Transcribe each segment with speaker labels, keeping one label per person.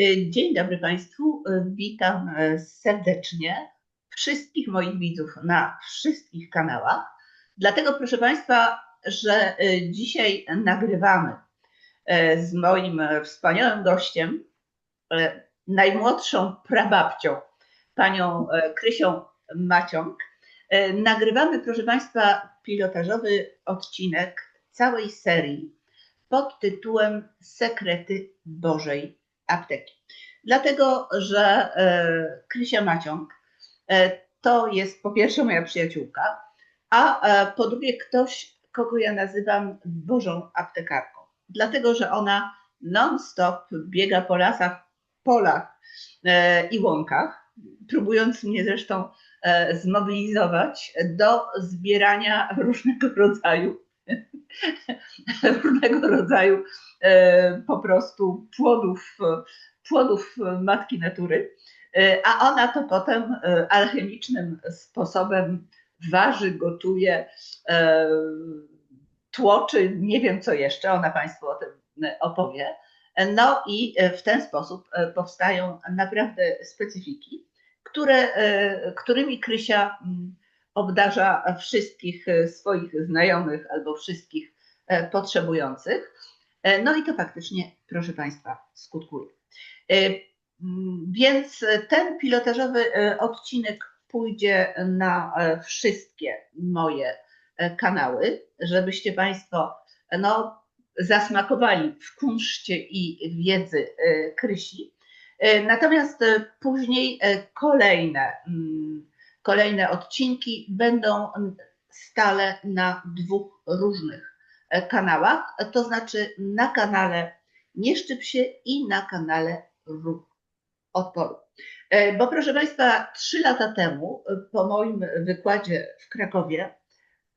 Speaker 1: Y, dzień dobry Państwu. Y, witam y, serdecznie wszystkich moich widzów na wszystkich kanałach. Dlatego, proszę Państwa, że dzisiaj nagrywamy z moim wspaniałym gościem, najmłodszą prababcią, panią Krysią Maciąg. Nagrywamy, proszę Państwa, pilotażowy odcinek całej serii pod tytułem Sekrety Bożej apteki. Dlatego, że e, Krysia Maciąg e, to jest po pierwsze moja przyjaciółka, a e, po drugie ktoś, kogo ja nazywam Bożą aptekarką. Dlatego, że ona non-stop biega po lasach, polach i łąkach, próbując mnie zresztą zmobilizować do zbierania różnego rodzaju różnego rodzaju po prostu płodów, płodów matki natury, e, a ona to potem e, alchemicznym sposobem waży, gotuje, tłoczy, nie wiem co jeszcze, ona Państwu o tym opowie. No i w ten sposób powstają naprawdę specyfiki, które, którymi Krysia mm, obdarza wszystkich e, swoich znajomych albo wszystkich e, potrzebujących. E, no i to faktycznie, proszę Państwa, skutkuje. Więc ten pilotażowy odcinek pójdzie na wszystkie moje kanały, żebyście Państwo no, zasmakowali w kunszcie i wiedzy Krysi. Natomiast później kolejne Kolejne odcinki będą stale na dwóch różnych e, kanałach, to znaczy na kanale Nie Szczyp się i na kanale Odporu. E, bo proszę Państwa, trzy lata temu e, po moim wykładzie w Krakowie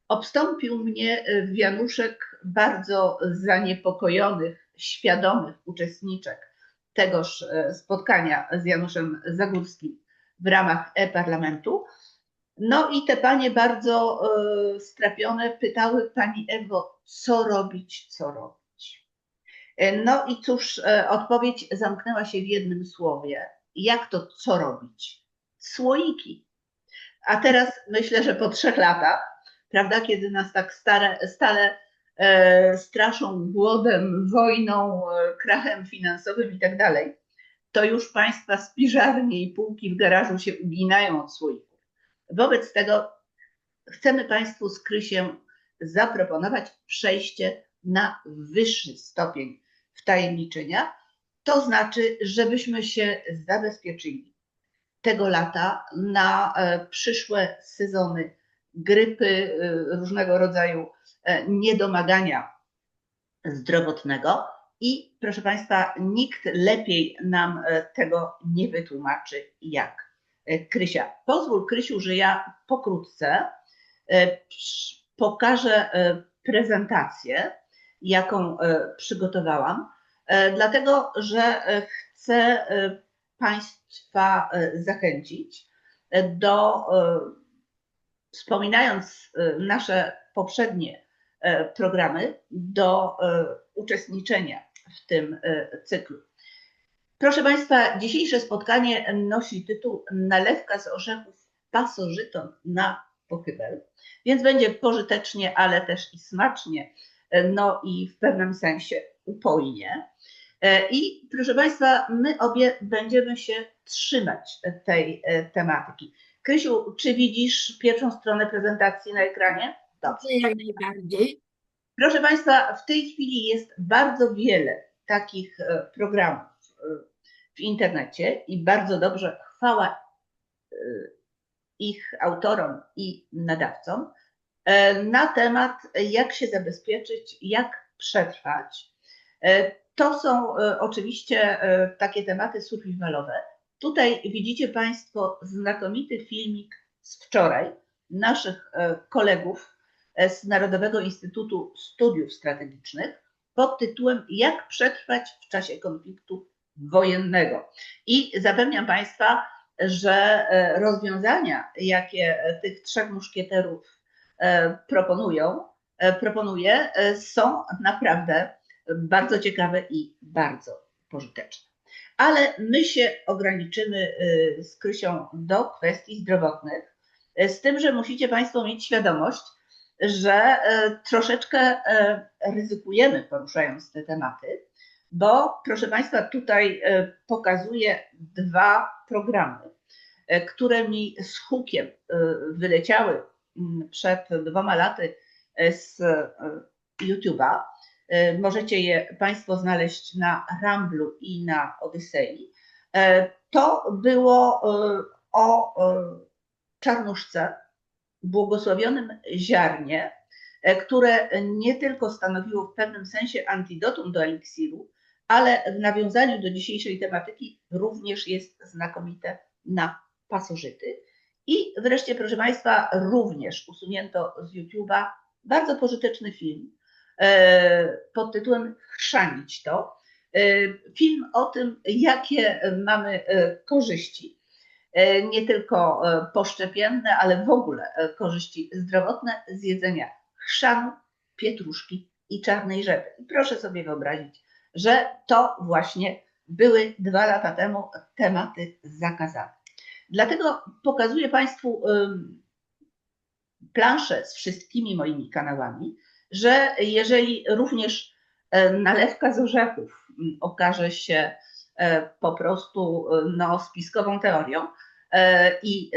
Speaker 1: obstąpił mnie wianuszek bardzo zaniepokojonych, świadomych uczestniczek tegoż spotkania z Januszem Zagórskim w ramach e-parlamentu, no i te panie bardzo strapione pytały pani Ewo, co robić, co robić. E, no i cóż, y, odpowiedź zamknęła się w jednym słowie. Jak to co robić? Słoiki. A teraz myślę, że po trzech latach, prawda, kiedy nas tak stare, stale y, straszą głodem, wojną, krachem finansowym i tak dalej, to już państwa spiżarnie i półki w garażu się uginają od słoików. Wobec tego chcemy Państwu z Krysiem zaproponować przejście na wyższy stopień wtajemniczenia. To znaczy, żebyśmy się zabezpieczyli tego lata na e, przyszłe sezony grypy, e, różnego rodzaju e, niedomagania zdrowotnego. I proszę Państwa, nikt lepiej nam tego nie wytłumaczy jak. Krysia. Pozwól, Krysiu, że ja pokrótce pokażę prezentację, jaką przygotowałam, dlatego że chcę Państwa zachęcić do, wspominając nasze poprzednie programy, do uczestniczenia w tym cyklu. Proszę Państwa, dzisiejsze spotkanie nosi tytuł Nalewka z orzechów pasożyton na pochybel, więc będzie pożytecznie, ale też i smacznie, no i w pewnym sensie upojnie. I proszę Państwa, my obie będziemy się trzymać tej e, tematyki. Krysiu, czy widzisz pierwszą stronę prezentacji na ekranie?
Speaker 2: Dobrze. Jak najbardziej.
Speaker 1: Proszę Państwa, w tej chwili jest bardzo wiele takich e, programów e, w internecie i bardzo dobrze chwała ich autorom i nadawcom e, na temat, jak się zabezpieczyć, jak przetrwać. E, to są e, oczywiście takie tematy survivalowe. Tutaj widzicie Państwo znakomity filmik z wczoraj naszych kolegów z Narodowego Instytutu Studiów Strategicznych pod tytułem Jak przetrwać w czasie konfliktu wojennego. I zapewniam Państwa, że e, rozwiązania, jakie tych trzech muszkieterów e, proponują, e, proponuje, są naprawdę bardzo ciekawe i bardzo pożyteczne. Ale my się ograniczymy y, z Krysią do kwestii zdrowotnych, y, z tym, że musicie Państwo mieć świadomość, że y, troszeczkę ryzykujemy poruszając te tematy, bo proszę Państwa, tutaj pokazuję dwa programy, które mi z hukiem wyleciały mm, przed dwoma laty z YouTube'a. E, możecie je Państwo znaleźć na Ramblu i na Odysei. E, to było e, o czarnuszce, błogosławionym ziarnie, które nie tylko stanowiło w pewnym sensie antidotum do eliksiru, ale w nawiązaniu do dzisiejszej tematyki również jest znakomite na pasożyty. I wreszcie, proszę Państwa, również usunięto z YouTube'a bardzo pożyteczny film pod tytułem Chrzanić to. E, film o tym, jakie mamy e, korzyści, nie tylko poszczepienne, ale w ogóle korzyści zdrowotne z jedzenia chrzanu, pietruszki i czarnej rzepy. I proszę sobie wyobrazić, że to właśnie były dwa lata temu tematy zakazane. Dlatego pokazuję Państwu planszę z wszystkimi moimi kanałami, że jeżeli również e, nalewka z orzechów okaże się e, po prostu e, no, spiskową teorią i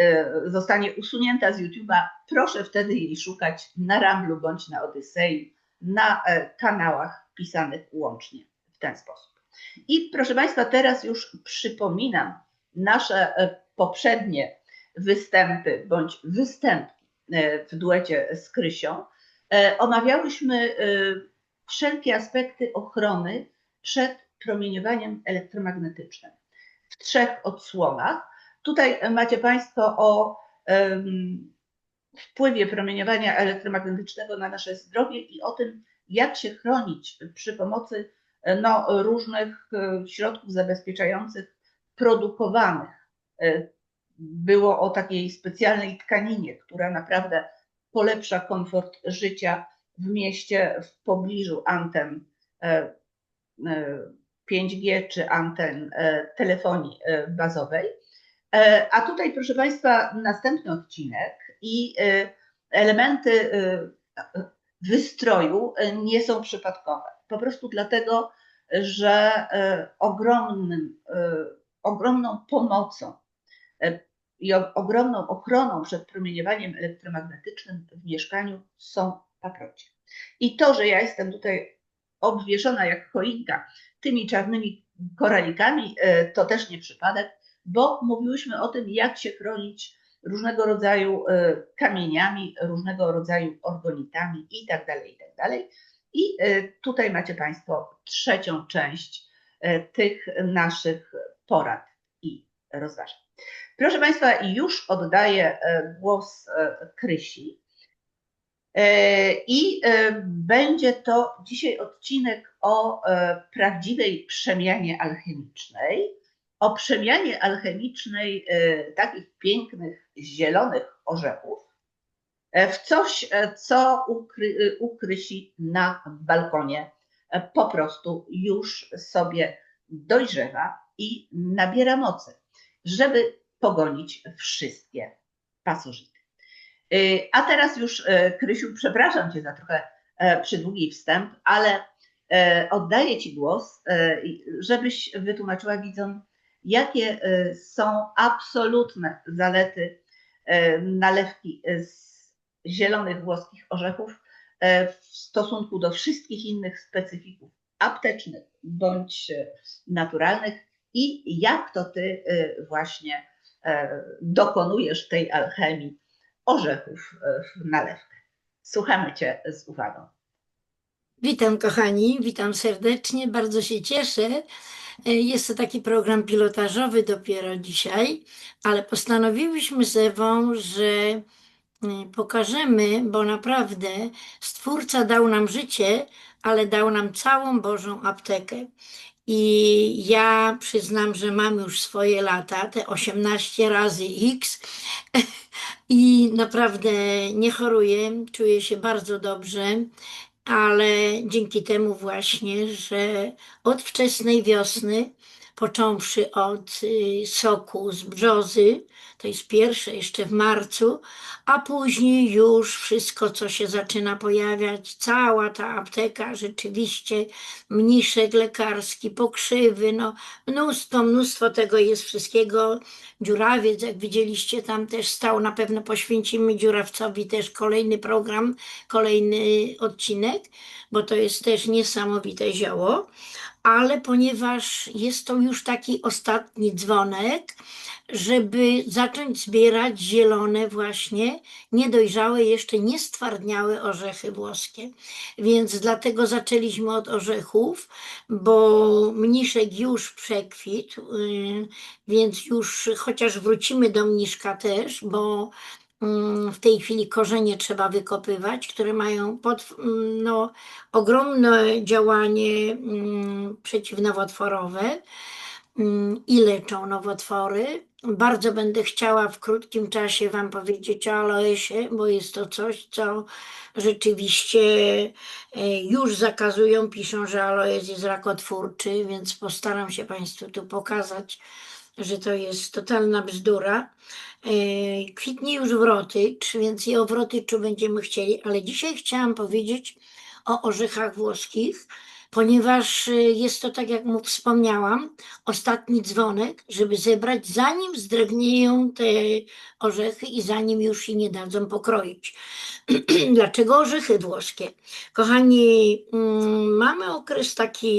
Speaker 1: zostanie usunięta z YouTube'a, proszę wtedy jej szukać na Ramblu bądź na Odysei, na kanałach pisanych łącznie w ten sposób. I proszę Państwa, teraz już przypominam nasze poprzednie występy bądź występki w duecie z Krysią, omawiałyśmy e, wszelkie aspekty ochrony przed promieniowaniem elektromagnetycznym w trzech odsłonach. Tutaj macie Państwo o wpływie promieniowania elektromagnetycznego na nasze zdrowie i o tym, jak się chronić przy pomocy no, różnych e, środków zabezpieczających produkowanych. Było o takiej specjalnej tkaninie, która naprawdę polepsza komfort życia w mieście w pobliżu anten 5G e, e, czy anten e, telefonii bazowej. A tutaj, proszę Państwa, następny odcinek i elementy wystroju nie są przypadkowe. Po prostu dlatego, że ogromnym, ogromną pomocą i ogromną ochroną przed promieniowaniem elektromagnetycznym w mieszkaniu są paprocie. I to, że ja jestem tutaj obwieszona jak choinka tymi czarnymi koralikami, e, to też nie przypadek, bo mówiłyśmy o tym, jak się chronić różnego rodzaju e, kamieniami, różnego rodzaju orgonitami i tak dalej, i tak. I e, tutaj macie Państwo trzecią część tych naszych porad i rozważań. Proszę Państwa, już oddaję e, głos e, Krysi. E, I będzie to dzisiaj odcinek o prawdziwej przemianie alchemicznej. O przemianie alchemicznej takich pięknych, zielonych orzechów w coś, co ukry, u Krysi na balkonie po prostu już sobie dojrzewa i nabiera mocy, żeby pogonić wszystkie pasożyty. Y, a teraz już, y, Krysiu, przepraszam Cię za trochę e, przydługi wstęp, ale e, oddaję Ci głos, e, żebyś wytłumaczyła widzom, jakie są absolutne zalety nalewki z zielonych włoskich orzechów w stosunku do wszystkich innych specyfików aptecznych bądź naturalnych i jak to Ty właśnie E, dokonujesz tej alchemii orzechów e, w nalewkę. Słuchamy Cię z uwagą.
Speaker 2: Witam kochani, witam serdecznie, bardzo się cieszę. Jest to taki program pilotażowy dopiero dzisiaj, ale postanowiłyśmy z Ewą, że pokażemy, bo naprawdę Stwórca dał nam życie, ale dał nam całą Bożą aptekę. I ja przyznam, że mam już swoje lata, te 18 razy X. I naprawdę nie choruję, czuję się bardzo dobrze, ale dzięki temu właśnie, że od wczesnej wiosny począwszy od y, soku z brzozy, to jest pierwsze jeszcze w marcu, a później już wszystko, co się zaczyna pojawiać, cała ta apteka, rzeczywiście mniszek lekarski, pokrzywy, no mnóstwo, mnóstwo tego jest wszystkiego. Dziurawiec, jak widzieliście, tam też stał, na pewno poświęcimy dziurawcowi też kolejny program, kolejny odcinek, bo to jest też niesamowite zioło ale ponieważ jest to już taki ostatni dzwonek, żeby zacząć zbierać zielone właśnie, niedojrzałe, jeszcze niestwardniałe orzechy włoskie. Więc dlatego zaczęliśmy od orzechów, bo mniszek już przekwitł, y, więc już chociaż wrócimy do mniszka też, bo w tej chwili korzenie trzeba wykopywać, które mają pod, mm, no, ogromne działanie mm, przeciwnowotworowe i leczą nowotwory. Bardzo będę chciała w krótkim czasie Wam powiedzieć o aloesie, bo jest to coś, co rzeczywiście e, już zakazują, piszą, że aloes jest rakotwórczy, więc postaram się Państwu tu pokazać, że to jest totalna bzdura. E, kwitnie już wrotycz, więc i o wrotyczu będziemy chcieli, ale dzisiaj chciałam powiedzieć o orzechach włoskich, ponieważ e, jest to, tak jak mu wspomniałam, ostatni dzwonek, żeby zebrać, zanim zdrewnieją te orzechy i zanim już się nie dadzą pokroić. Dlaczego orzechy włoskie? Kochani, mm, mamy okres taki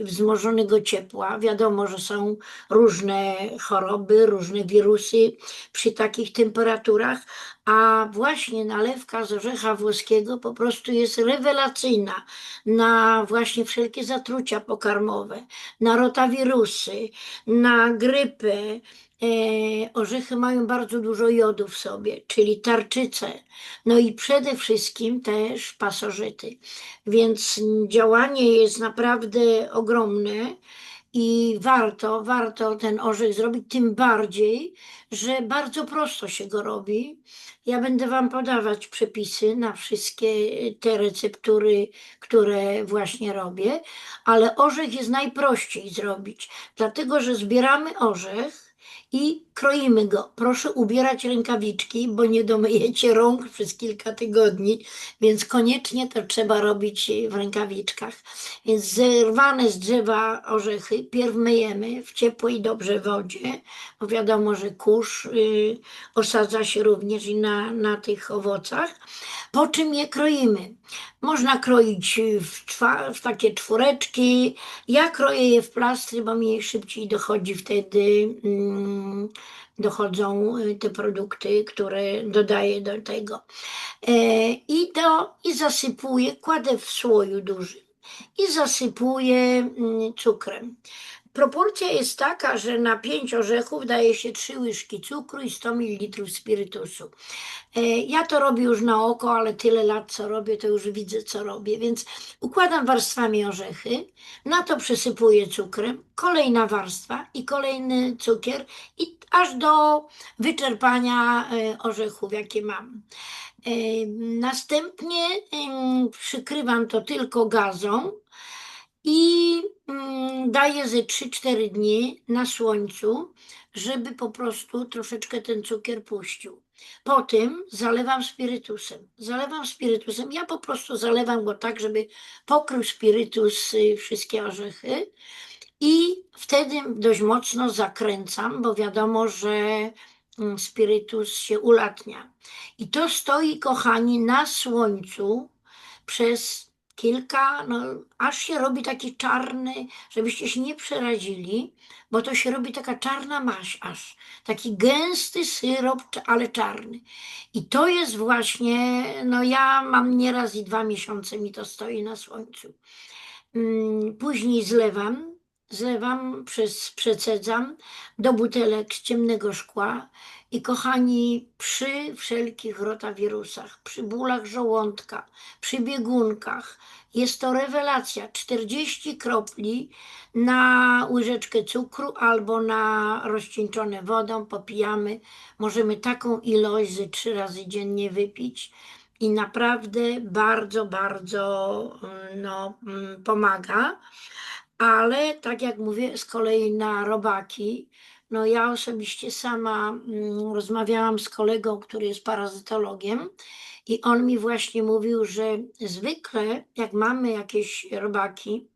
Speaker 2: y, wzmożonego ciepła. Wiadomo, że są różne choroby, różne wirusy przy takich temperaturach, a właśnie nalewka z orzecha włoskiego po prostu jest rewelacyjna na właśnie wszelkie zatrucia pokarmowe, na rotawirusy, na grypę, E, orzechy mają bardzo dużo jodu w sobie, czyli tarczyce, no i przede wszystkim też pasożyty. Więc działanie jest naprawdę ogromne i warto, warto ten orzech zrobić, tym bardziej, że bardzo prosto się go robi. Ja będę Wam podawać przepisy na wszystkie te receptury, które właśnie robię, ale orzech jest najprościej zrobić, dlatego że zbieramy orzech, i kroimy go. Proszę ubierać rękawiczki, bo nie domyjecie rąk przez kilka tygodni, więc koniecznie to trzeba robić w rękawiczkach. Więc zerwane z drzewa orzechy pierw myjemy w ciepłej dobrze wodzie, bo wiadomo, że kurz y, osadza się również i na, na tych owocach, po czym je kroimy. Można kroić w, w, takie czwóreczki. Ja kroję je w plastry, bo mi szybciej dochodzi wtedy, mm, dochodzą y, te produkty, które dodaję do tego. E, I to i zasypuję, kładę w słoju dużym i zasypuję mm, cukrem. Proporcja jest taka, że na 5 orzechów daje się 3 łyżki cukru i 100 ml spirytusu. E, ja to robię już na oko, ale tyle lat co robię, to już widzę co robię, więc układam warstwami orzechy, na to przesypuję cukrem, kolejna warstwa i kolejny cukier i aż do wyczerpania e, orzechów, jakie mam. E, następnie przykrywam to tylko gazą i mm, daję ze 3-4 dni na słońcu, żeby po prostu troszeczkę ten cukier puścił. Potem zalewam spirytusem. Zalewam spirytusem. Ja po prostu zalewam go tak, żeby pokrył spirytus y, wszystkie orzechy. I wtedy dość mocno zakręcam, bo wiadomo, że mm, spirytus się ulatnia. I to stoi, kochani, na słońcu przez kilka, no aż się robi taki czarny, żebyście się nie przerazili, bo to się robi taka czarna maś aż, taki gęsty syrop, ale czarny. I to jest właśnie, no ja mam nieraz i dwa miesiące mi to stoi na słońcu. Mm, później zlewam, zlewam, przez, przecedzam do butelek z ciemnego szkła i kochani, przy wszelkich rotawirusach, przy bólach żołądka, przy biegunkach, jest to rewelacja. 40 kropli na łyżeczkę cukru albo na rozcieńczone wodą popijamy. Możemy taką ilość ze trzy razy dziennie wypić i naprawdę bardzo, bardzo no, mm, pomaga. Ale tak jak mówię, z kolei na robaki, no ja osobiście sama mm, rozmawiałam z kolegą, który jest parazytologiem i on mi właśnie mówił, że zwykle jak mamy jakieś robaki,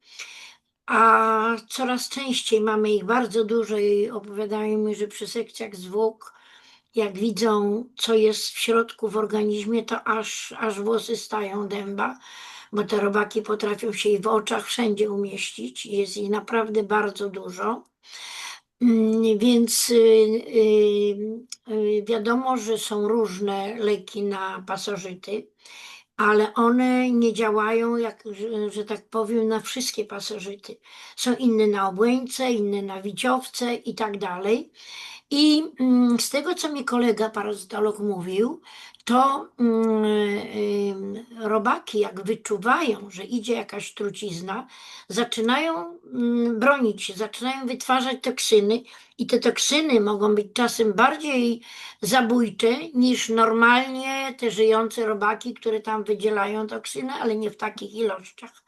Speaker 2: a coraz częściej mamy ich bardzo dużo i opowiadają mi, że przy sekcjach zwłok, jak widzą, co jest w środku w organizmie, to aż, aż włosy stają dęba, bo te robaki potrafią się i w oczach wszędzie umieścić. Jest ich naprawdę bardzo dużo. Mm, Więc y, y, y, wiadomo, że są różne leki na pasożyty, ale one nie działają, jak, że, tak powiem, na wszystkie pasożyty. Są inne na obłęce, inne na wiciowce i tak dalej. I mm, z tego, co mi kolega parazytolog mówił, to mm, ym, robaki, jak wyczuwają, że idzie jakaś trucizna, zaczynają mm, bronić się, zaczynają wytwarzać toksyny, i te toksyny mogą być czasem bardziej zabójcze niż normalnie te żyjące robaki, które tam wydzielają toksyny, ale nie w takich ilościach.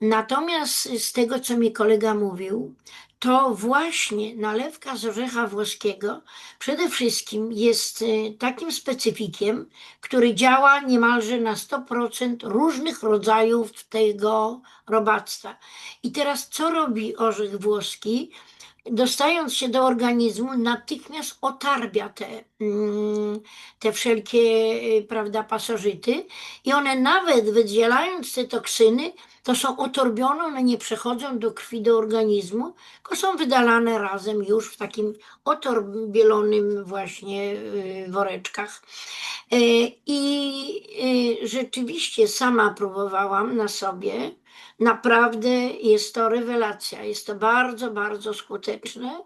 Speaker 2: Natomiast z tego, co mi kolega mówił, to właśnie nalewka z orzecha włoskiego przede wszystkim jest y, takim specyfikiem, który działa niemalże na 100% różnych rodzajów tego robactwa. I teraz co robi orzech włoski? Dostając się do organizmu, natychmiast otarbia te, mm, te wszelkie, y, prawda, pasożyty i one nawet wydzielając te toksyny, to są otorbione, one nie przechodzą do krwi, do organizmu, tylko są wydalane razem już w takim otorbielonym właśnie y, woreczkach. E, I y, rzeczywiście sama próbowałam na sobie. Naprawdę jest to rewelacja. Jest to bardzo, bardzo skuteczne.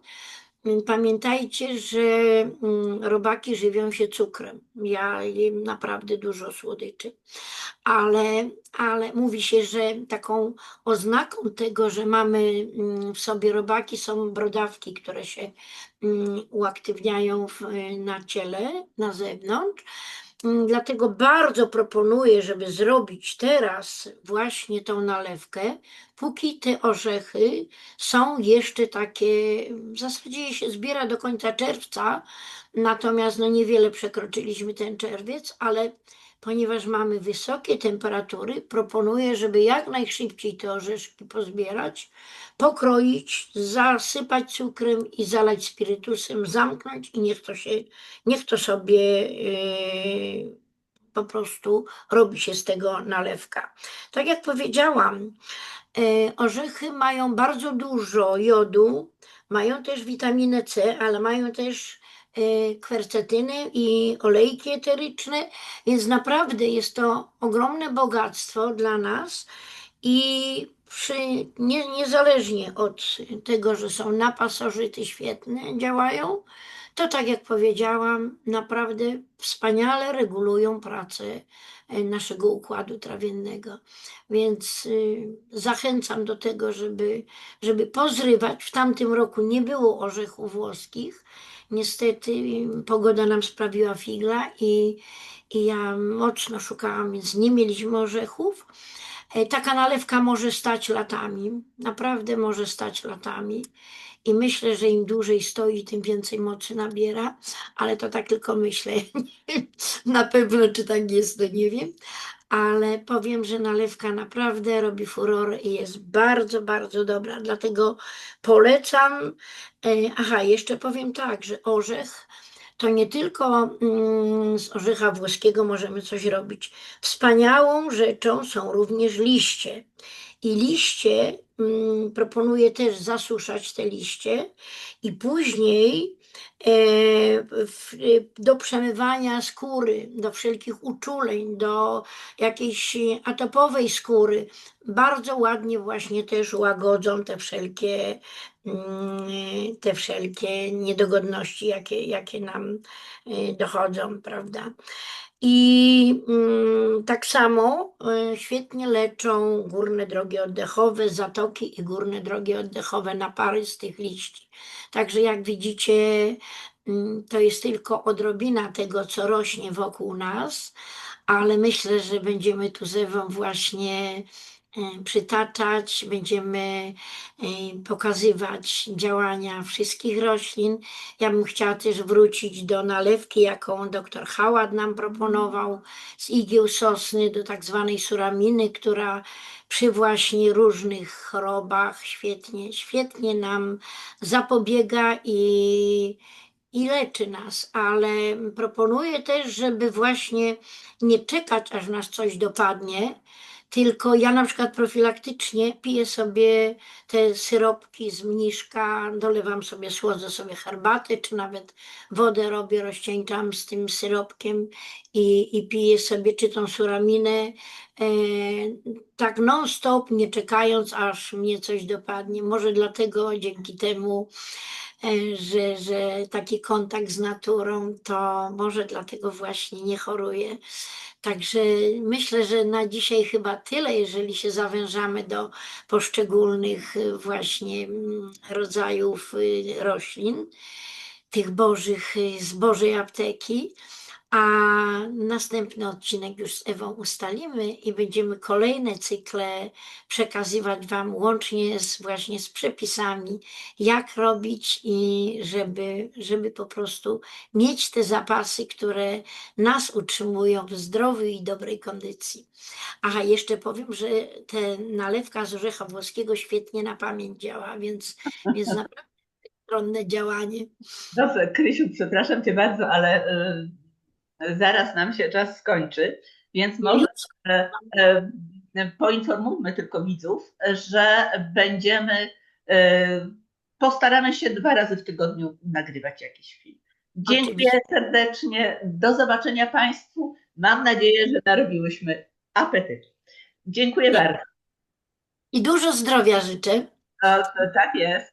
Speaker 2: Pamiętajcie, że mm, robaki żywią się cukrem. Ja jem naprawdę dużo słodyczy, ale, ale mówi się, że taką oznaką tego, że mamy mm, w sobie robaki, są brodawki, które się mm, uaktywniają w, na ciele, na zewnątrz. Mm, Dlatego bardzo proponuję, żeby zrobić teraz właśnie tą nalewkę, póki te orzechy są jeszcze takie, w zasadzie się zbiera do końca czerwca, natomiast no niewiele przekroczyliśmy ten czerwiec, ale ponieważ mamy wysokie temperatury, proponuję, żeby jak najszybciej te orzeszki pozbierać, pokroić, zasypać cukrem i zalać spirytusem, zamknąć i niech to się, niech to sobie yy, po prostu robi się z tego nalewka. Tak jak powiedziałam, yy, orzechy mają bardzo dużo jodu, mają też witaminę C, ale mają też kwercetyny i olejki eteryczne, więc naprawdę jest to ogromne bogactwo dla nas i przy, nie, niezależnie od tego, że są na pasożyty świetne, działają, to tak jak powiedziałam, naprawdę wspaniale regulują pracę e, naszego układu trawiennego. Więc y, zachęcam do tego, żeby, żeby pozrywać. W tamtym roku nie było orzechów włoskich. Niestety pogoda nam sprawiła figla i, i ja mocno szukałam, więc nie mieliśmy orzechów. E, Taka nalewka może stać latami, naprawdę może stać latami. I myślę, że im dłużej stoi, tym więcej mocy nabiera, ale to tak tylko myślę. Na pewno, czy tak jest, to nie wiem. Ale powiem, że nalewka naprawdę robi furorę i jest bardzo, bardzo dobra. Dlatego polecam. E, Aha, jeszcze powiem tak, że orzech to nie tylko mm, z orzecha włoskiego możemy coś robić. Wspaniałą rzeczą są również liście. I liście mm, proponuję też zasuszać te liście i później do przemywania skóry, do wszelkich uczuleń, do jakiejś atopowej skóry. Bardzo ładnie właśnie też łagodzą te wszelkie mm, te wszelkie niedogodności, jakie, jakie nam y, dochodzą, prawda? I mm, tak samo y, świetnie leczą górne drogi oddechowe, zatoki i górne drogi oddechowe napary z tych liści. Także jak widzicie, mm, to jest tylko odrobina tego, co rośnie wokół nas, ale myślę, że będziemy tu z Ewą właśnie przytaczać, będziemy e, pokazywać działania wszystkich roślin. Ja bym chciała też wrócić do nalewki, jaką dr Haład nam proponował z igieł sosny do tak zwanej suraminy, która przy właśnie różnych chorobach świetnie, świetnie nam zapobiega i, i leczy nas, ale proponuję też, żeby właśnie nie czekać, aż nas coś dopadnie, tylko ja na przykład profilaktycznie piję sobie te syropki z mniszka, dolewam sobie, słodzę sobie herbaty, czy nawet wodę robię, rozcieńczam z tym syropkiem i, i piję sobie czy tą suraminę, e, tak non stop, nie czekając, aż mnie coś dopadnie. Może dlatego dzięki temu że, że taki kontakt z naturą, to może dlatego właśnie nie choruję. Także myślę, że na dzisiaj chyba tyle, jeżeli się zawężamy do poszczególnych y, właśnie mm, rodzajów y, roślin, tych bożych z Bożej apteki. A następny odcinek już z Ewą ustalimy i będziemy kolejne cykle przekazywać Wam łącznie z, właśnie z przepisami, jak robić i żeby, żeby po prostu mieć te zapasy, które nas utrzymują w zdrowej i dobrej kondycji. Aha, jeszcze powiem, że ta nalewka z orzecha włoskiego świetnie na pamięć działa, więc, więc naprawdę stronne działanie.
Speaker 1: Dobrze, Krysiu, przepraszam Cię bardzo, ale y, zaraz nam się czas skończy, więc może e, e, poinformujmy tylko widzów, że będziemy, e, postaramy się dwa razy w tygodniu nagrywać jakiś film. Dziękuję serdecznie, do zobaczenia Państwu. Mam nadzieję, że narobiłyśmy apetytu. Dziękuję bardzo.
Speaker 2: I dużo zdrowia życzę.
Speaker 1: tak jest.